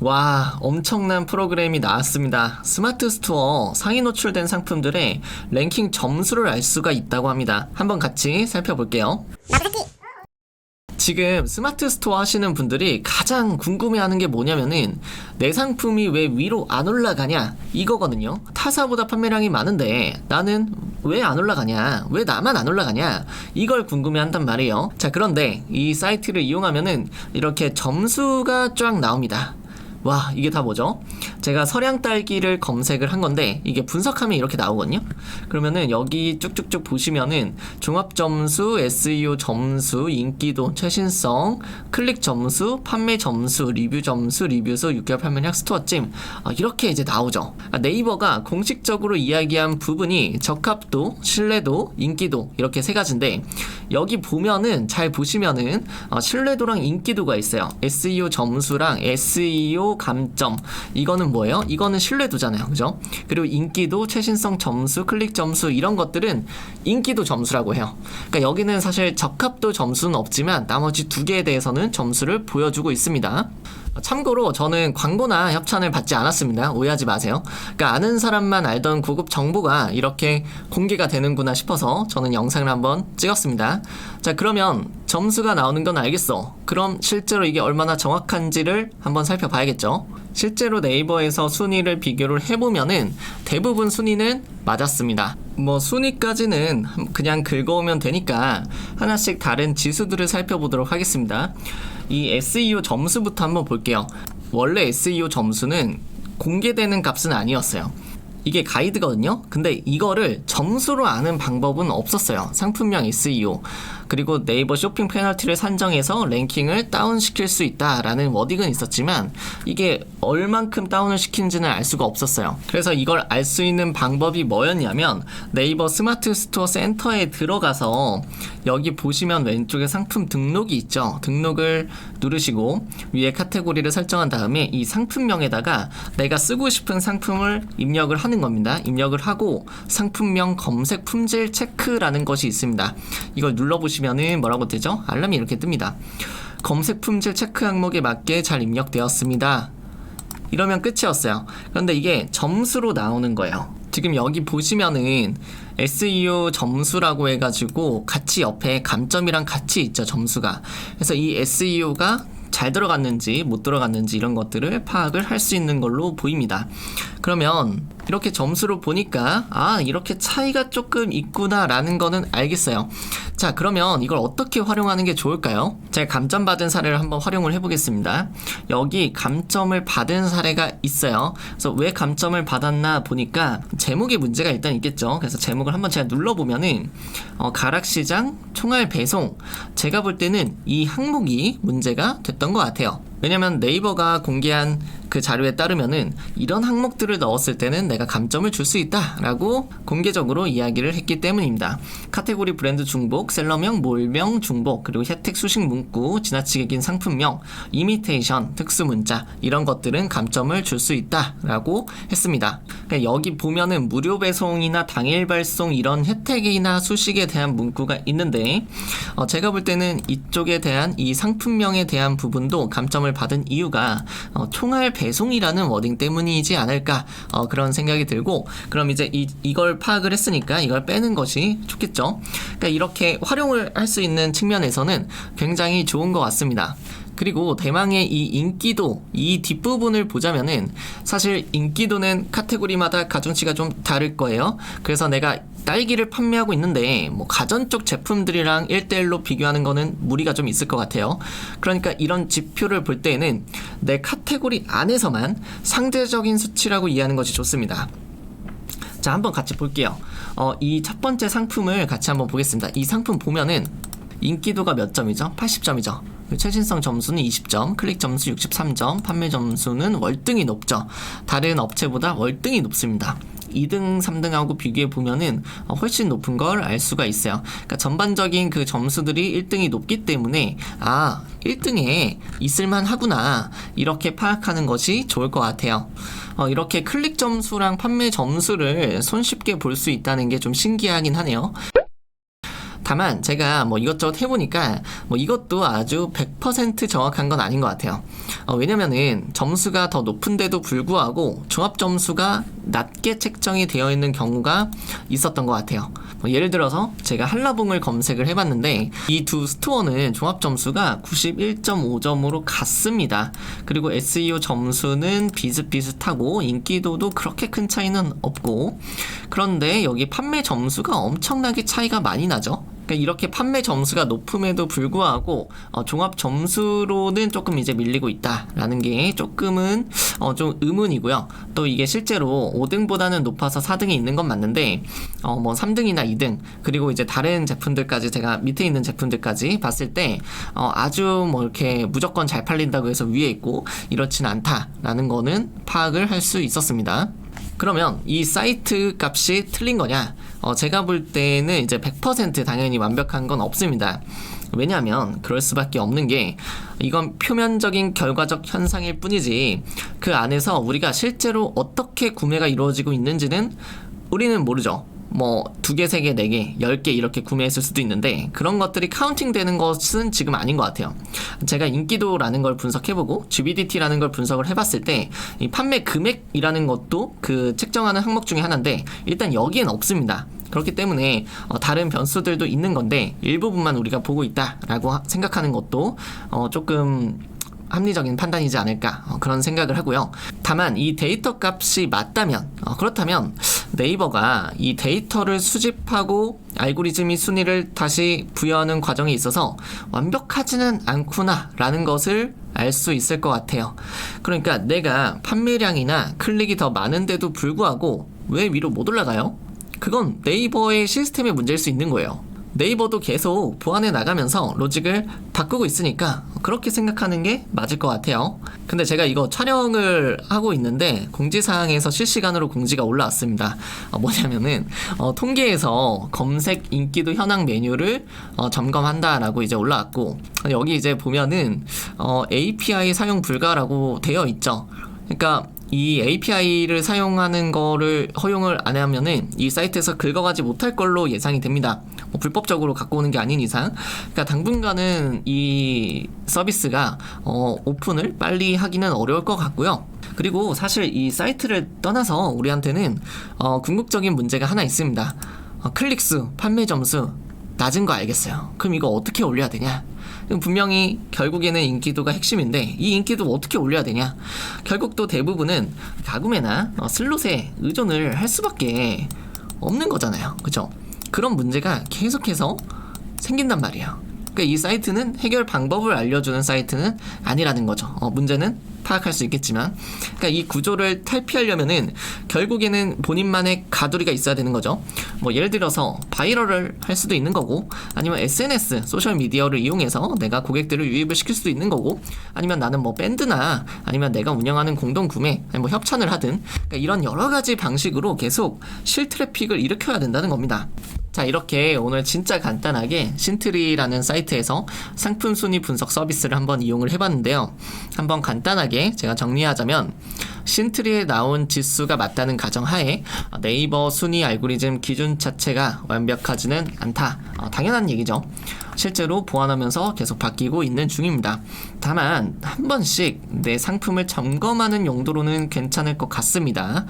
와, 엄청난 프로그램이 나왔습니다. 스마트 스토어 상위 노출된 상품들의 랭킹 점수를 알 수가 있다고 합니다. 한번 같이 살펴볼게요. 지금 스마트 스토어 하시는 분들이 가장 궁금해하는 게 뭐냐면은 내 상품이 왜 위로 안 올라가냐 이거거든요. 타사보다 판매량이 많은데 나는 왜 안 올라가냐? 왜 나만 안 올라가냐? 이걸 궁금해한단 말이에요. 자, 그런데 이 사이트를 이용하면은 이렇게 점수가 쫙 나옵니다. 와, 이게 다 뭐죠? 제가 서량 딸기를 검색을 한 건데 이게 분석하면 이렇게 나오거든요. 그러면은 여기 쭉쭉쭉 보시면은 종합 점수, SEO 점수, 인기도, 최신성, 클릭 점수, 판매 점수, 리뷰 점수, 리뷰수, 6개월 판매량 스토어 찜 아, 이렇게 이제 나오죠. 아, 네이버가 공식적으로 이야기한 부분이 적합도, 신뢰도, 인기도 이렇게 세 가지인데 여기 보면은 잘 보시면은 어, 신뢰도랑 인기도가 있어요. SEO 점수랑 SEO 감점 이거는 뭐예요? 이거는 신뢰도잖아요, 그죠? 그리고 인기도, 최신성 점수, 클릭 점수 이런 것들은 인기도 점수라고 해요. 그러니까 여기는 사실 적합도 점수는 없지만 나머지 두 개에 대해서는 점수를 보여주고 있습니다. 참고로 저는 광고나 협찬을 받지 않았습니다. 오해하지 마세요. 그러니까 아는 사람만 알던 고급 정보가 이렇게 공개가 되는구나 싶어서 저는 영상을 한번 찍었습니다. 자, 그러면 점수가 나오는 건 알겠어. 그럼 실제로 이게 얼마나 정확한지를 한번 살펴봐야겠죠. 실제로 네이버에서 순위를 비교를 해보면은 대부분 순위는 맞았습니다. 뭐 순위까지는 그냥 긁어오면 되니까 하나씩 다른 지수들을 살펴보도록 하겠습니다. 이 SEO 점수부터 한번 볼게요. 원래 SEO 점수는 공개되는 값은 아니었어요. 이게 가이드거든요. 근데 이거를 점수로 아는 방법은 없었어요. 상품명 SEO. 그리고 네이버 쇼핑 페널티를 산정해서 랭킹을 다운시킬 수 있다라는 워딩은 있었지만 이게 얼만큼 다운을 시키는지는 알 수가 없었어요. 그래서 이걸 알 수 있는 방법이 뭐였냐면 네이버 스마트 스토어 센터에 들어가서 여기 보시면 왼쪽에 상품 등록이 있죠. 등록을 누르시고 위에 카테고리를 설정한 다음에 이 상품명에다가 내가 쓰고 싶은 상품을 입력을 하는 겁니다. 입력을 하고 상품명 검색 품질 체크라는 것이 있습니다. 이걸 눌러보시면은 뭐라고 뜨죠? 알람이 이렇게 뜹니다. 검색 품질 체크 항목에 맞게 잘 입력되었습니다. 이러면 끝이었어요. 그런데 이게 점수로 나오는 거예요. 지금 여기 보시면은 SEO 점수라고 해가지고 같이 옆에 감점이랑 같이 있죠, 점수가. 그래서 이 SEO가 잘 들어갔는지 못 들어갔는지 이런 것들을 파악을 할 수 있는 걸로 보입니다. 그러면 이렇게 점수로 보니까 아 이렇게 차이가 조금 있구나라는 거는 알겠어요. 자 그러면 이걸 어떻게 활용하는 게 좋을까요? 제가 감점 받은 사례를 한번 활용을 해보겠습니다. 여기 감점을 받은 사례가 있어요. 그래서 왜 감점을 받았나 보니까 제목에 문제가 일단 있겠죠. 그래서 제목을 한번 제가 눌러보면은 어, 가락시장 총알 배송 제가 볼 때는 이 항목이 문제가 됐던 것 같아요. 왜냐면 네이버가 공개한 그 자료에 따르면은 이런 항목들을 넣었을 때는 내가 감점을 줄 수 있다라고 공개적으로 이야기를 했기 때문입니다. 카테고리 브랜드 중복, 셀러명, 몰명 중복, 그리고 혜택 수식 문구, 지나치게 긴 상품명, 이미테이션, 특수 문자 이런 것들은 감점을 줄 수 있다라고 했습니다. 그러니까 여기 보면은 무료 배송이나 당일 발송 이런 혜택이나 수식에 대한 문구가 있는데 어, 제가 볼 때는 이쪽에 대한 이 상품명에 대한 부분도 감점을 받은 이유가 어, 총알 배송이라는 워딩 때문이지 않을까 어, 그런 생각이 들고 그럼 이제 이, 이걸 파악을 했으니까 이걸 빼는 것이 좋겠죠. 그러니까 이렇게 활용을 할 수 있는 측면에서는 굉장히 좋은 것 같습니다. 그리고 대망의 이 인기도 이 뒷부분을 보자면은 사실 인기도는 카테고리마다 가중치가 좀 다를 거예요. 그래서 내가 딸기를 판매하고 있는데 뭐 가전 쪽 제품들이랑 1대1로 비교하는 거는 무리가 좀 있을 것 같아요. 그러니까 이런 지표를 볼 때에는 내 카테고리 안에서만 상대적인 수치라고 이해하는 것이 좋습니다. 자, 한번 같이 볼게요. 어, 이 첫 번째 상품을 같이 한번 보겠습니다. 이 상품 보면은 인기도가 몇 점이죠? 80점이죠. 최신성 점수는 20점, 클릭 점수 63점, 판매 점수는 월등히 높죠. 다른 업체보다 월등히 높습니다. 2등, 3등하고 비교해 보면은 어, 훨씬 높은 걸 알 수가 있어요. 그러니까 전반적인 그 점수들이 1등이 높기 때문에 아, 1등에 있을만 하구나. 이렇게 파악하는 것이 좋을 것 같아요. 어, 이렇게 클릭 점수랑 판매 점수를 손쉽게 볼 수 있다는 게 좀 신기하긴 하네요. 다만 제가 뭐 이것저것 해보니까 뭐 이것도 아주 100% 정확한 건 아닌 것 같아요. 어, 왜냐면은 점수가 더 높은데도 불구하고 종합 점수가 낮게 책정이 되어 있는 경우가 있었던 것 같아요. 뭐 예를 들어서 제가 한라봉을 검색을 해봤는데 이 두 스토어는 종합 점수가 91.5점으로 같습니다. 그리고 SEO 점수는 비슷비슷하고 인기도도 그렇게 큰 차이는 없고 그런데 여기 판매 점수가 엄청나게 차이가 많이 나죠. 그러니까 이렇게 판매 점수가 높음에도 불구하고 어, 종합 점수로는 조금 이제 밀리고 있다라는 게 조금은 어, 좀 의문이고요. 또 이게 실제로 5등보다는 높아서 4등이 있는 건 맞는데 어, 뭐 3등이나 2등 그리고 이제 다른 제품들까지 제가 밑에 있는 제품들까지 봤을 때 어, 아주 뭐 이렇게 무조건 잘 팔린다고 해서 위에 있고 이렇진 않다라는 거는 파악을 할 수 있었습니다. 그러면 이 사이트 값이 틀린 거냐? 어, 제가 볼 때는 이제 100% 당연히 완벽한 건 없습니다. 왜냐하면 그럴 수밖에 없는 게 이건 표면적인 결과적 현상일 뿐이지 그 안에서 우리가 실제로 어떻게 구매가 이루어지고 있는지는 우리는 모르죠. 뭐 두 개, 세 개, 네 개, 열 개 이렇게 구매했을 수도 있는데 그런 것들이 카운팅 되는 것은 지금 아닌 것 같아요. 제가 인기도라는 걸 분석해보고 GBDT라는 걸 분석을 해봤을 때 이 판매 금액이라는 것도 그 책정하는 항목 중에 하나인데 일단 여기엔 없습니다. 그렇기 때문에 어, 다른 변수들도 있는 건데 일부분만 우리가 보고 있다라고 하- 생각하는 것도 어, 조금 합리적인 판단이지 않을까 어, 그런 생각을 하고요. 다만 이 데이터 값이 맞다면 어, 그렇다면 네이버가 이 데이터를 수집하고 알고리즘이 순위를 다시 부여하는 과정에 있어서 완벽하지는 않구나라는 것을 알 수 있을 것 같아요. 그러니까 내가 판매량이나 클릭이 더 많은데도 불구하고 왜 위로 못 올라가요? 그건 네이버의 시스템의 문제일 수 있는 거예요. 네이버도 계속 보완해 나가면서 로직을 바꾸고 있으니까 그렇게 생각하는 게 맞을 것 같아요. 근데 제가 이거 촬영을 하고 있는데 공지사항에서 실시간으로 공지가 올라왔습니다. 어, 뭐냐면은 어, 통계에서 검색 인기도 현황 메뉴를 어, 점검한다라고 이제 올라왔고 여기 이제 보면은 어, API 사용 불가라고 되어 있죠. 그러니까 이 API를 사용하는 거를 허용을 안 하면은 이 사이트에서 긁어가지 못할 걸로 예상이 됩니다. 뭐 불법적으로 갖고 오는 게 아닌 이상. 그러니까 당분간은 이 서비스가 어, 오픈을 빨리 하기는 어려울 것 같고요. 그리고 사실 이 사이트를 떠나서 우리한테는 어, 궁극적인 문제가 하나 있습니다. 어, 클릭수, 판매 점수 낮은 거 알겠어요. 그럼 이거 어떻게 올려야 되냐? 분명히 결국에는 인기도가 핵심인데 이 인기도 어떻게 올려야 되냐? 결국 또 대부분은 가구매나 어, 슬롯에 의존을 할 수밖에 없는 거잖아요. 그죠? 그런 문제가 계속해서 생긴단 말이에요. 그러니까 이 사이트는 해결 방법을 알려주는 사이트는 아니라는 거죠. 어, 문제는 파악할 수 있겠지만, 그러니까 이 구조를 탈피하려면은 결국에는 본인만의 가두리가 있어야 되는 거죠. 뭐 예를 들어서 바이럴을 할 수도 있는 거고, 아니면 SNS 소셜 미디어를 이용해서 내가 고객들을 유입을 시킬 수도 있는 거고, 아니면 나는 뭐 밴드나 아니면 내가 운영하는 공동 구매, 아니 뭐 협찬을 하든, 그러니까 이런 여러 가지 방식으로 계속 실 트래픽을 일으켜야 된다는 겁니다. 자, 이렇게 오늘 진짜 간단하게 신트리라는 사이트에서 상품 순위 분석 서비스를 한번 이용을 해봤는데요. 한번 간단하게 제가 정리하자면 신트리에 나온 지수가 맞다는 가정하에 네이버 순위 알고리즘 기준 자체가 완벽하지는 않다. 어, 당연한 얘기죠. 실제로 보완하면서 계속 바뀌고 있는 중입니다. 다만 한 번씩 내 상품을 점검하는 용도로는 괜찮을 것 같습니다.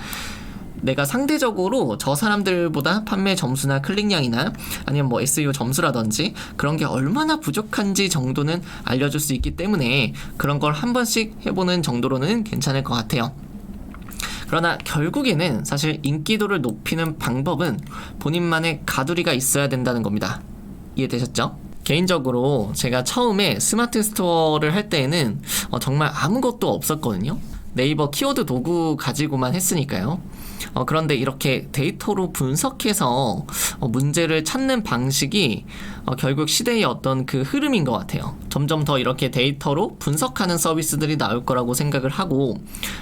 내가 상대적으로 저 사람들보다 판매 점수나 클릭량이나 아니면 뭐 SEO 점수라든지 그런 게 얼마나 부족한지 정도는 알려줄 수 있기 때문에 그런 걸 한 번씩 해보는 정도로는 괜찮을 것 같아요. 그러나 결국에는 사실 인기도를 높이는 방법은 본인만의 가두리가 있어야 된다는 겁니다. 이해되셨죠? 개인적으로 제가 처음에 스마트 스토어를 할 때에는 어, 정말 아무것도 없었거든요. 네이버 키워드 도구 가지고만 했으니까요. 어, 그런데 이렇게 데이터로 분석해서 어, 문제를 찾는 방식이 어, 결국 시대의 어떤 그 흐름인 것 같아요. 점점 더 이렇게 데이터로 분석하는 서비스들이 나올 거라고 생각을 하고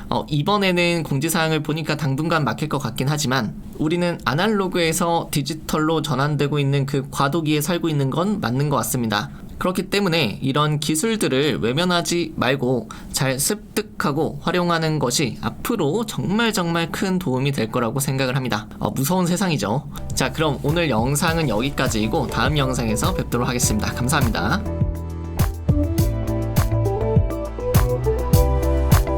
어, 이번에는 공지사항을 보니까 당분간 막힐 것 같긴 하지만 우리는 아날로그에서 디지털로 전환되고 있는 그 과도기에 살고 있는 건 맞는 것 같습니다. 그렇기 때문에 이런 기술들을 외면하지 말고 잘 습득하고 활용하는 것이 앞으로 정말 정말 큰 도움이 될 거라고 생각을 합니다. 어, 무서운 세상이죠. 자, 그럼 오늘 영상은 여기까지이고 다음 영상에서 뵙도록 하겠습니다. 감사합니다.